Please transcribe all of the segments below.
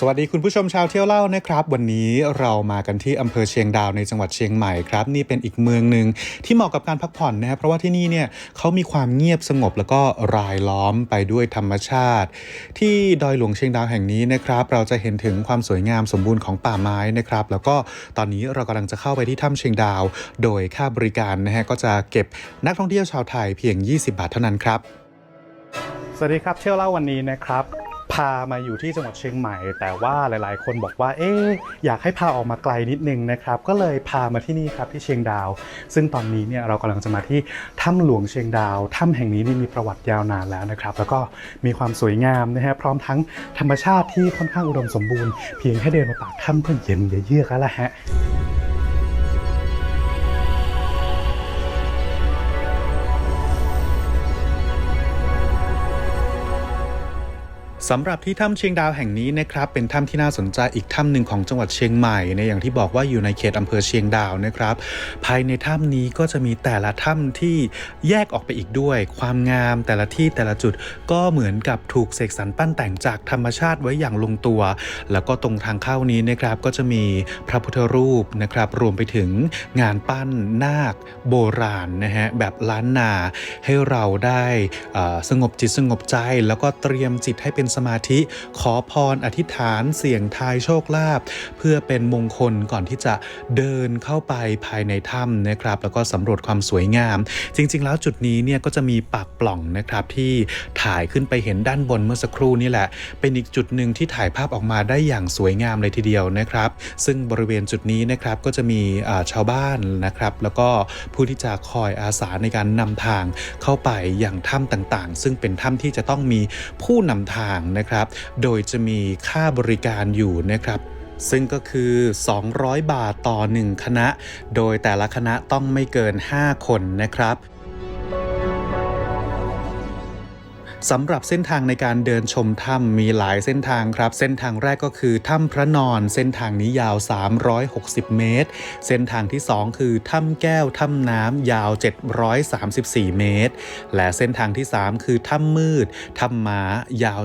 สวัสดีคุณผู้ชมชาวเที่ยวเล่านะครับ วันนี้เรามากันที่อำเภอเชียงดาวในจังหวัดเชียงใหม่ครับ นี่เป็นอีกเมืองหนึ่งที่เหมาะกับการพักผ่อนนะครับเพราะว่าที่นี่เนี่ยเขามีความเงียบสงบแล้วก็รายล้อมไปด้วยธรรมชาติ ที่ดอยหลวงเชียงดาวแห่งนี้นะครับ เราจะเห็นถึงความสวยงามสมบูรณ์ของป่าไม้นะครับ แล้วก็ตอนนี้เรากำลังจะเข้าไปที่ถ้ำเชียงดาว โดยค่าบริการนะฮะก็จะเก็บนักท่องเที่ยวชาวไทยเพียง 20 บาทเท่านั้นครับ สวัสดีครับเที่ยวเล่าวันนี้นะครับ พามาอยู่ที่จังหวัดเชียงใหม่ แต่ว่าหลายๆ คนบอกว่าเอ๊อยากให้พาออกมาไกลนิดนึงนะครับ ก็เลยพามาที่นี่ครับที่เชียงดาว ซึ่งตอนนี้เนี่ยเรากำลังจะมาที่ถ้ำหลวงเชียงดาวถ้ำแห่งนี้นี่มีประวัติยาวนานแล้วนะครับ แล้วก็มีความสวยงามนะฮะพร้อมทั้งธรรมชาติที่ค่อนข้างอุดมสมบูรณ์เพียงแค่เดินมาปากถ้ำก็เย็นเยือกแล้วล่ะฮะ สำหรับที่ถ้ำเชียงดาวแห่งนี้นะครับเป็นถ้ำที่น่าสนใจอีกถ้ำหนึ่งของจังหวัดเชียงใหม่ในอย่างที่บอกว่าอยู่ในเขตอำเภอเชียงดาวนะครับ ภายในถ้ำนี้ก็จะมีแต่ละถ้ำที่แยกออกไปอีกด้วย ความงามแต่ละที่แต่ละจุดก็เหมือนกับถูกเสกสรรปั้นแต่งจากธรรมชาติไว้อย่างลงตัว แล้วก็ตรงทางเข้านี้นะครับก็จะมีพระพุทธรูปนะครับรวมไปถึงงานปั้นนาคโบราณนะฮะแบบล้านนาให้เราได้สงบจิตสงบใจ แล้วก็เตรียมจิตให้เป็นสมาธิ ขอพรอธิษฐานเสี่ยงทายโชคลาภเพื่อเป็นมงคลก่อนที่จะเดินเข้าไปภายในถ้ำนะครับ แล้วก็สำรวจความสวยงาม จริง ๆ แล้วจุดนี้เนี่ยก็จะมีปากปล่องนะครับที่ถ่ายขึ้นไปเห็นด้านบนเมื่อสักครู่นี่แหละ เป็นอีกจุดหนึ่งที่ถ่ายภาพออกมาได้อย่างสวยงามเลยทีเดียวนะครับ ซึ่งบริเวณจุดนี้นะครับก็จะมีชาวบ้านนะครับ แล้วก็ผู้ที่จะคอยอาสาในการนำทางเข้าไปอย่างถ้ำต่างๆ ซึ่งเป็นถ้ำที่จะต้องมีผู้นำทางนะครับ โดยจะมีค่าบริการอยู่นะครับซึ่งก็คือ 200 บาทต่อ 1 คณะ โดยแต่ละคณะต้องไม่เกิน 5 คนนะครับ สำหรับเส้นทางในการเดินชมถ้ำมีหลายเส้นทางครับ เส้นทางแรกก็คือถ้ำพระนอน เส้นทางนี้ยาว 360 เมตร เส้นทางที่ 2 คือถ้ำแก้วถ้ำน้ำยาว 734 เมตร และเส้นทางที่ 3 คือถ้ำมืดถ้ำม้ายาว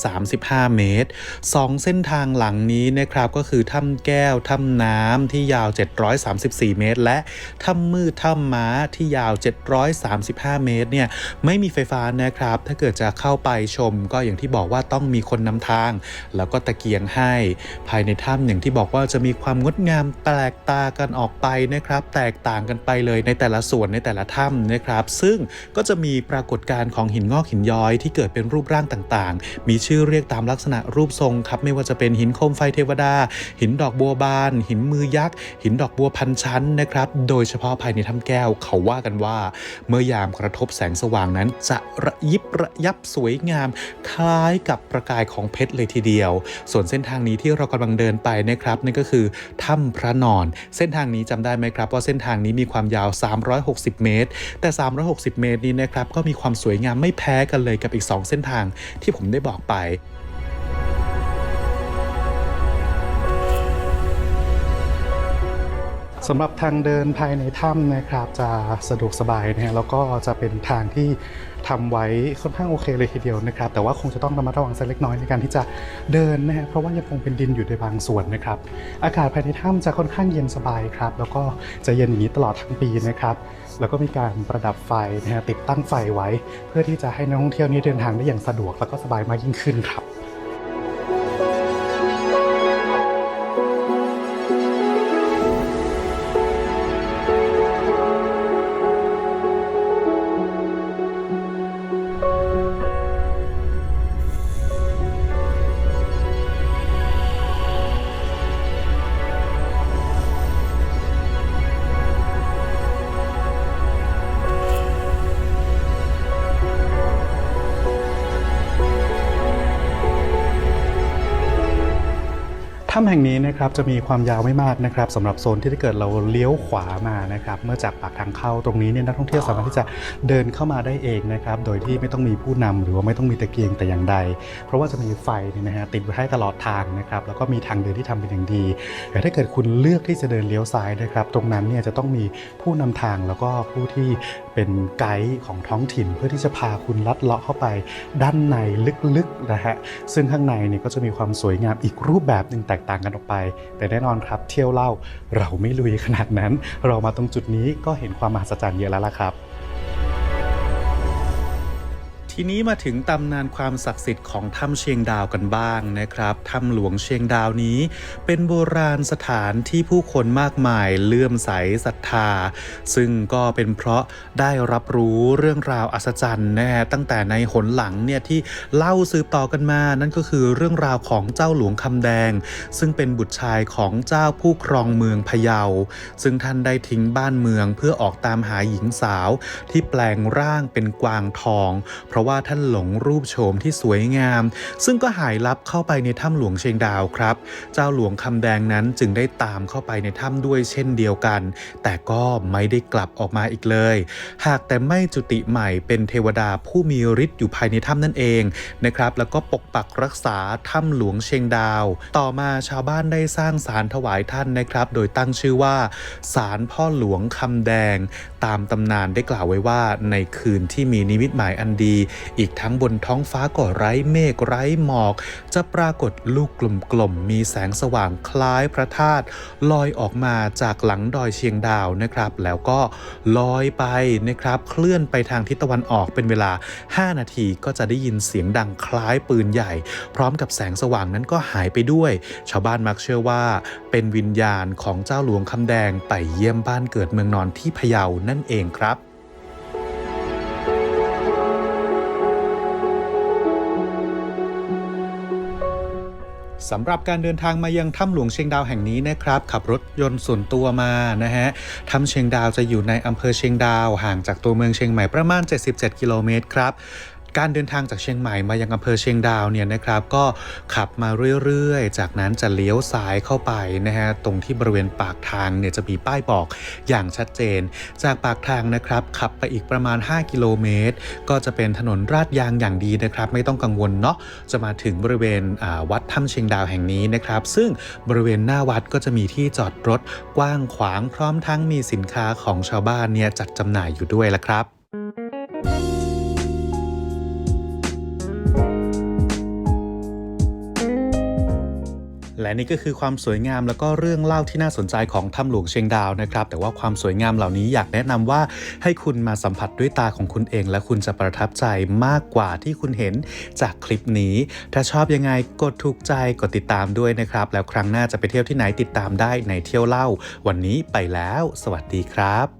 735 เมตร 2 เส้นทางหลังนี้นะครับก็คือถ้ำแก้วถ้ำน้ำที่ยาว 734 เมตร และถ้ำมืดถ้ำม้าที่ยาว 735 เมตรเนี่ยไม่มีไฟฟ้านะครับถ้าเกิดจะเข้าไปชม ก็อย่างที่บอกว่าต้องมีคนนำทาง แล้วก็ตะเกียงให้ ภายในถ้ำอย่างที่บอกว่าจะมีความงดงามแปลกตากันออกไปนะครับ แตกต่างกันไปเลยในแต่ละส่วนในแต่ละถ้ำนะครับ ซึ่งก็จะมีปรากฏการณ์ของหินงอกหินย้อยที่เกิดเป็นรูปร่างต่างๆ มีชื่อเรียกตามลักษณะรูปทรงครับ ไม่ว่าจะเป็นหินโคมไฟเทวดา หินดอกบัวบาน หินมือยักษ์ หินดอกบัวพันชั้นนะครับ โดยเฉพาะภายในถ้ำแก้วเขาว่ากันว่า เมื่อยามกระทบแสงสว่างนั้นจะระยิบระยับสวยงาม คล้ายกับประกายของเพชรเลยทีเดียว ส่วนเส้นทางนี้ที่เรากำลังเดินไปนะครับนั่นก็คือถ้ำพระนอน เส้นทางนี้จำได้ไหมครับว่าเส้นทางนี้มีความยาว 360 เมตร แต่ 360 เมตรนี้นะครับก็มีความสวยงามไม่แพ้กันเลยกับอีก 2 เส้นทางที่ผมได้บอกไป สำหรับทางเดินภายในถ้ำนะครับจะสะดวกสบายนะฮะแล้วก็จะเป็นทางที่ทำไว้ค่อนข้างโอเคเลยทีเดียวนะครับ แต่ว่าคงจะต้องระมัดระวังสักเล็กน้อยในการที่จะเดินนะฮะเพราะว่ายังคงเป็นดินอยู่ในบางส่วนนะครับ อากาศภายในถ้ำจะค่อนข้างเย็นสบายครับ แล้วก็จะเย็นอย่างนี้ตลอดทั้งปีนะครับแล้วก็มีการประดับไฟนะฮะติดตั้งไฟไว้ เพื่อที่จะให้นักท่องเที่ยวนี้เดินทางได้อย่างสะดวกแล้วก็สบายมากยิ่งขึ้นครับ ถ้ำแห่งนี้นะครับจะมีความยาวไม่มากนะครับสำหรับโซนที่ถ้าเกิดเราเลี้ยวขวามานะครับเมื่อจากปากทางเข้าตรงนี้เนี่ยนักท่องเที่ยวสามารถที่จะเดินเข้ามาได้เองนะครับโดยที่ไม่ต้องมีผู้นำหรือว่าไม่ต้องมีตะเกียงแต่อย่างใด เพราะว่าจะมีไฟเนี่ยนะฮะติดไว้ให้ตลอดทางนะครับแล้วก็มีทางเดินที่ทำเป็นอย่างดี แต่ถ้าเกิดคุณเลือกที่จะเดินเลี้ยวซ้ายนะครับตรงนั้นเนี่ยจะต้องมีผู้นำทางแล้วก็ผู้ที่เป็นไกด์ของท้องถิ่น เพื่อที่จะพาคุณลัดเลาะเข้าไปด้านในลึกๆนะฮะซึ่งข้างในเนี่ยก็จะมีความสวยงามอีกรูปแบบหนึ่งแตกต่างกันออกไป แต่แน่นอนครับ เที่ยวเล่าเราไม่ลุยขนาดนั้น เรามาตรงจุดนี้ก็เห็นความมหัศจรรย์เยอะแล้วล่ะครับ ทีนี้มาถึงตำนานความศักดิ์สิทธิ์ของถ้ำเชียงดาวกันบ้างนะครับถ้ำหลวงเชียงดาวนี้ เป็นโบราณสถานที่ผู้คนมากมายเลื่อมใสศรัทธา ซึ่งก็เป็นเพราะได้รับรู้เรื่องราวอัศจรรย์นะตั้งแต่ในหนหลังเนี่ยที่เล่าสืบต่อกันมา นั่นก็คือเรื่องราวของเจ้าหลวงคำแดง ซึ่งเป็นบุตรชายของเจ้าผู้ครองเมืองพะเยา ซึ่งท่านได้ทิ้งบ้านเมืองเพื่อออกตามหาหญิงสาว ที่แปลงร่างเป็นกวางทอง เพราะว่าท่านหลงรูปโฉมที่สวยงาม ซึ่งก็หายลับเข้าไปในถ้ำหลวงเชียงดาวครับ เจ้าหลวงคำแดงนั้นจึงได้ตามเข้าไปในถ้ำด้วยเช่นเดียวกัน แต่ก็ไม่ได้กลับออกมาอีกเลย หากแต่ไม่จุติใหม่เป็นเทวดาผู้มีฤทธิ์อยู่ภายในถ้ำนั่นเองนะครับ แล้วก็ปกปักรักษาถ้ำหลวงเชียงดาว ต่อมาชาวบ้านได้สร้างศาลถวายท่านนะครับ โดยตั้งชื่อว่าศาลพ่อหลวงคำแดง ตามตำนานได้กล่าวไว้ว่าในคืนที่มีนิมิตหมายอันดีอีกทั้งบนท้องฟ้าก็ไร้เมฆไร้หมอก จะปรากฏลูกกลมๆมีแสงสว่างคล้ายพระธาตุลอยออกมาจากหลังดอยเชียงดาวนะครับ แล้วก็ลอยไปนะครับเคลื่อนไปทางทิศตะวันออกเป็นเวลา 5 นาทีก็จะได้ยินเสียงดังคล้ายปืนใหญ่ พร้อมกับแสงสว่างนั้นก็หายไปด้วย ชาวบ้านมักเชื่อว่า เป็นวิญญาณของเจ้าหลวงคำแดงไปเยี่ยมบ้านเกิดเมืองนอนที่พะเยานั่นเองครับ สำหรับการเดินทางมายังถ้ำหลวงเชียงดาวแห่งนี้นะครับ ขับรถยนต์ส่วนตัวมานะฮะถ้ำเชียงดาวจะอยู่ในอำเภอเชียงดาวห่างจากตัวเมืองเชียงใหม่ประมาณ 77 กิโลเมตรครับ การเดินทางจากเชียงใหม่มายังอำเภอเชียงดาวเนี่ยนะครับ ก็ขับมาเรื่อยๆ จากนั้นจะเลี้ยวซ้ายเข้าไปนะฮะตรงที่บริเวณปากทางเนี่ยจะมีป้ายบอกอย่างชัดเจน จากปากทางนะครับขับไปอีกประมาณ 5 กิโลเมตร ก็จะเป็นถนนราดยางอย่างดีนะครับ ไม่ต้องกังวลเนาะจะมาถึงบริเวณวัดถ้ำเชียงดาวแห่งนี้นะครับ ซึ่งบริเวณหน้าวัดก็จะมีที่จอดรถกว้างขวางพร้อมทั้งมีสินค้าของชาวบ้านเนี่ยจัดจำหน่ายอยู่ด้วยละครับ และนี่ก็คือความสวยงามแล้วก็เรื่องเล่าที่น่าสนใจของถ้ำหลวงเชียงดาวนะครับ แต่ว่าความสวยงามเหล่านี้อยากแนะนำว่าให้คุณมาสัมผัสด้วยตาของคุณเอง และคุณจะประทับใจมากกว่าที่คุณเห็นจากคลิปนี้ ถ้าชอบยังไงกดถูกใจกดติดตามด้วยนะครับ แล้วครั้งหน้าจะไปเที่ยวที่ไหนติดตามได้ในเที่ยวเล่า วันนี้ไปแล้ว สวัสดีครับ